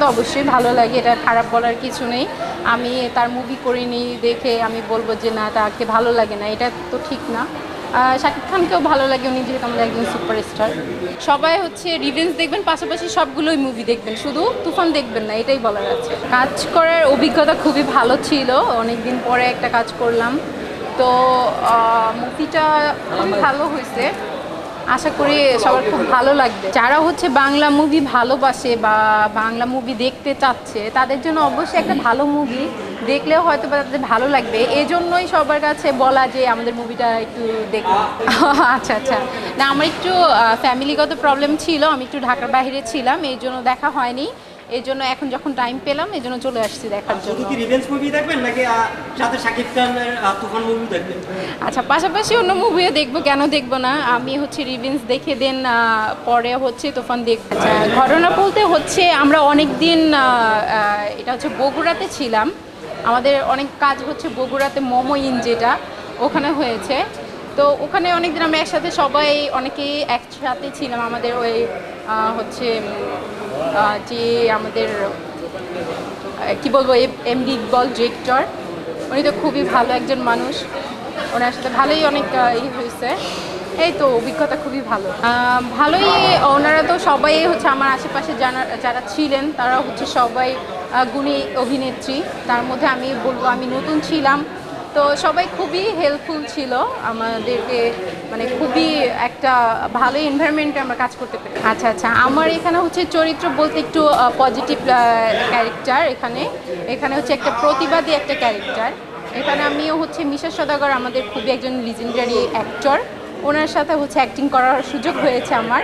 তো অবশ্যই ভালো লাগে, এটা খারাপ বলার কিছু নেই। আমি তার মুভি করিনি দেখে আমি বলব যে না, তাকে ভালো লাগে না, এটা তো ঠিক না। শাকিব খানকেও ভালো লাগে, উনি যেহেতু আমাদের একজন সুপারস্টার সবাই হচ্ছে রিভেন্স দেখবেন, পাশাপাশি সবগুলোই মুভি দেখবেন, শুধু তুফান দেখবেন না, এটাই বলার আছে। কাজ করার অভিজ্ঞতা খুবই ভালো ছিল অনেক দিন পরে একটা কাজ করলাম। তো মুভিটা খুব ভালো হয়েছে। আশা করি সবার খুব ভালো লাগবে। যারা হচ্ছে বাংলা মুভি ভালোবাসে বা বাংলা মুভি দেখতে চাচ্ছে, তাদের জন্য অবশ্যই একটা ভালো মুভি দেখলেও হয়তো বা তাদের ভালো লাগবে। এই জন্যই সবার কাছে বলা যে আমাদের মুভিটা একটু দেখ আচ্ছা আচ্ছা। না, আমার একটু ফ্যামিলিগত প্রবলেম ছিল, আমি একটু ঢাকার বাইরে ছিলাম এই জন্য দেখা হয়নি। এই জন্য এখন যখন টাইম পেলাম এই জন্য চলে আসছি দেখার জন্য কি রিভেঞ্জ মুভি দেখবেন নাকি সাথে শাকিব খানের তুফান মুভি দেখবেন? আচ্ছা পাশাপাশি অন্য মুভিও দেখব কেন দেখব না? আমি হচ্ছে রিভিউস দেখে দেন পরে হচ্ছে তুফান দেখব আচ্ছা ঘটনা বলতে হচ্ছে আমরা অনেক দিন এটা হচ্ছে বগুড়াতে ছিলাম। আমাদের অনেক কাজ হচ্ছে বগুড়াতে মোমো ইন যেটা ওখানে হয়েছে। তো ওখানে অনেক দিন আমরা একসাথে সবাই অনেকেই একসাথে ছিলাম। আমাদের ওই হচ্ছে যে আমাদের, কি বলব এমডি ইকবল ডিরেক্টর উনি তো খুবই ভালো একজন মানুষ। ওনার সাথে ভালোই অনেক ই হয়েছে। এই তো, অভিজ্ঞতা খুবই ভালো। ভালোই, ওনারা তো সবাই হচ্ছে আমার আশেপাশে যারা যারা ছিলেন, তারা হচ্ছে সবাই গুণী অভিনেত্রী। তার মধ্যে আমি বলব, আমি নতুন ছিলাম। তো সবাই খুবই হেল্পফুল ছিল। আমাদেরকে মানে খুবই একটা ভালো এনভায়রনমেন্টে আমরা কাজ করতে পারি আচ্ছা আচ্ছা। আমার এখানে হচ্ছে চরিত্র বলতে একটু পজিটিভ ক্যারেক্টার এখানে। এখানে হচ্ছে একটা প্রতিবাদী একটা ক্যারেক্টার এখানে আমিও হচ্ছে মিশা সদাগর আমাদের খুবই একজন লিজেন্ডারি অ্যাক্টর ওনার সাথে হচ্ছে অ্যাক্টিং করার সুযোগ হয়েছে আমার।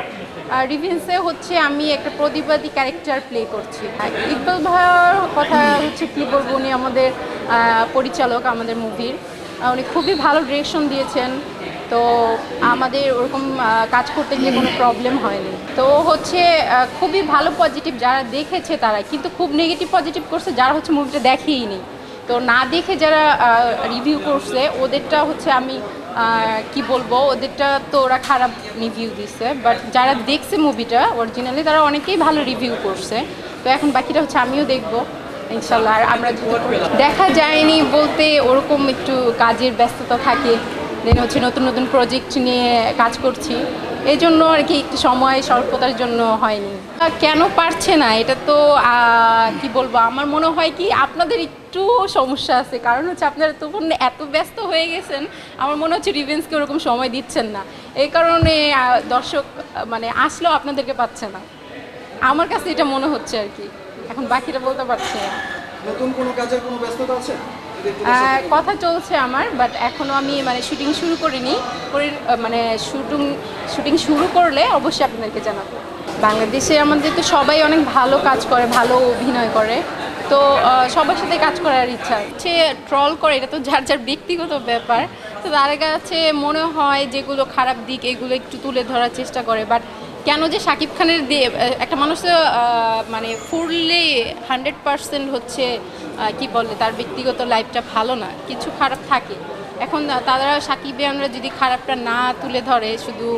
রিভিন্সে হচ্ছে আমি একটা প্রতিবাদী ক্যারেক্টার প্লে করছি। ইকবাল ভাইয়ার কথা হচ্ছে কী বলব, উনি আমাদের পরিচালক আমাদের মুভির উনি খুবই ভালো ডিরেকশন দিয়েছেন। তো আমাদের ওরকম কাজ করতে গিয়ে কোনো প্রবলেম হয়নি। তো হচ্ছে খুবই ভালো পজিটিভ যারা দেখেছে তারা, কিন্তু খুব নেগেটিভ পজিটিভ করছে, যারা হচ্ছে মুভিটা দেখেই নি। তো না দেখে যারা রিভিউ করছে, ওদেরটা হচ্ছে আমি কি বলব, ওদেরটা তো ওরা খারাপ রিভিউ দিছে বাট যারা দেখছে মুভিটা অরিজিনালি তারা অনেকেই ভালো রিভিউ করছে। তো এখন বাকিটা হচ্ছে আমিও দেখব, ইনশাল্লাহ। আর আমরা দেখা যায়নি বলতে ওরকম একটু কাজের ব্যস্ততা থাকে দেন হচ্ছে নতুন নতুন প্রজেক্ট নিয়ে কাজ করছি। এই জন্য আর কি একটু সময় স্বল্পতার জন্য হয়নি। কেন পারছে না? এটা তো কি বলব? আমার মনে হয় কি আপনাদের একটু সমস্যা আছে। কারণ হচ্ছে আপনারা তখন এত ব্যস্ত হয়ে গেছেন, আমার মনে হচ্ছে রিভেন্সকে ওরকম সময় দিচ্ছেন না। এই কারণে দর্শক মানে আসলেও আপনাদেরকে পাচ্ছে না। আমার কাছে এটা মনে হচ্ছে আর কি। এখন বাকিটা বলতে পারছি না। নতুন কোনো কাজের কোনো ব্যস্ততা আছে? কথা চলছে আমার বাট এখনও আমি মানে শুটিং শুরু করিনি। করে মানে শুটিং শুটিং শুরু করলে অবশ্যই আপনাদেরকে জানাব। বাংলাদেশে আমাদের তো সবাই অনেক ভালো কাজ করে, ভালো অভিনয় করে। তো সবার সাথে কাজ করার ইচ্ছা হচ্ছে ট্রল করে, এটা তো যার যার ব্যক্তিগত ব্যাপার। তো তার কাছে মনে হয় যেগুলো খারাপ দিক, এগুলো একটু তুলে ধরার চেষ্টা করে। বাট কেন যে শাকিব খানের দিয়ে একটা মানুষ মানে ফুললি হান্ড্রেড পার্সেন্ট হচ্ছে কি বলে তার ব্যক্তিগত লাইফটা ভালো না কিছু খারাপ থাকে। এখন তারা সাকিবিয়ানরা যদি খারাপটা না তুলে ধরে শুধু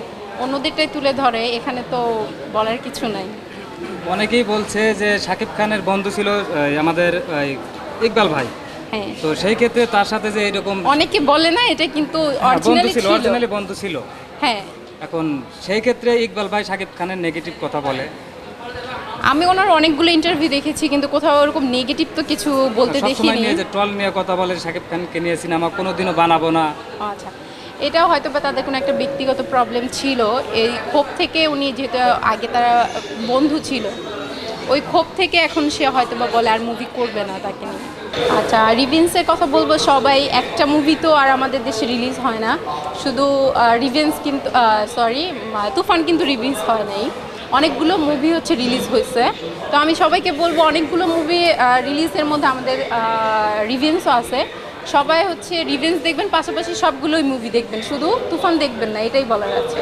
অন্যদেরটাই তুলে ধরে এখানে তো বলার কিছু নাই। অনেকেই বলছে যে শাকিব খানের বন্ধু ছিল আমাদের ইকবাল ভাই। হ্যাঁ। তো সেই ক্ষেত্রে তার সাথে যে এরকম অনেকে বলে না এটা কিন্তু হ্যাঁ, অরিজিনালি ছিল ছিল। অরিজিনালি বন্ধু ছিল। হ্যাঁ। এখন সেই ক্ষেত্রে ইকবাল ভাই শাকিব খানের নেগেটিভ কথা বলে। আমি ওনার অনেকগুলো ইন্টারভিউ দেখেছি কিন্তু কোথাও ওরকম নেগেটিভ তো কিছু বলতে দেখিনি। নিয়ে যে টল নিয়ে কথা বলে শাকিব খানকে নিয়ে সিনেমা কোনোদিনও বানাবো না। আচ্ছা এটাও হয়তো বা তাদের কোনো একটা ব্যক্তিগত প্রবলেম ছিল। এই ক্ষোভ থেকে উনি যেহেতু আগে তারা বন্ধু ছিল ওই ক্ষোভ থেকে এখন সে হয়তো বা বলে আর মুভি করবে না তাকে নিয়ে। আচ্ছা রিভেন্সের কথা বলব, সবাই, একটা মুভি তো আর আমাদের দেশে রিলিজ হয় না। শুধু রিভেন্স কিন্তু সরি তুফান কিন্তু রিলিজ হয় নাই। অনেকগুলো মুভি হচ্ছে রিলিজ হয়েছে। তো আমি সবাইকে বলব, অনেকগুলো মুভি রিলিজের মধ্যে আমাদের রিভেন্সও আছে। সবাই হচ্ছে রিভেন্স দেখবেন, পাশাপাশি সবগুলোই মুভি দেখবেন। শুধু তুফান দেখবেন না, এটাই বলার আছে।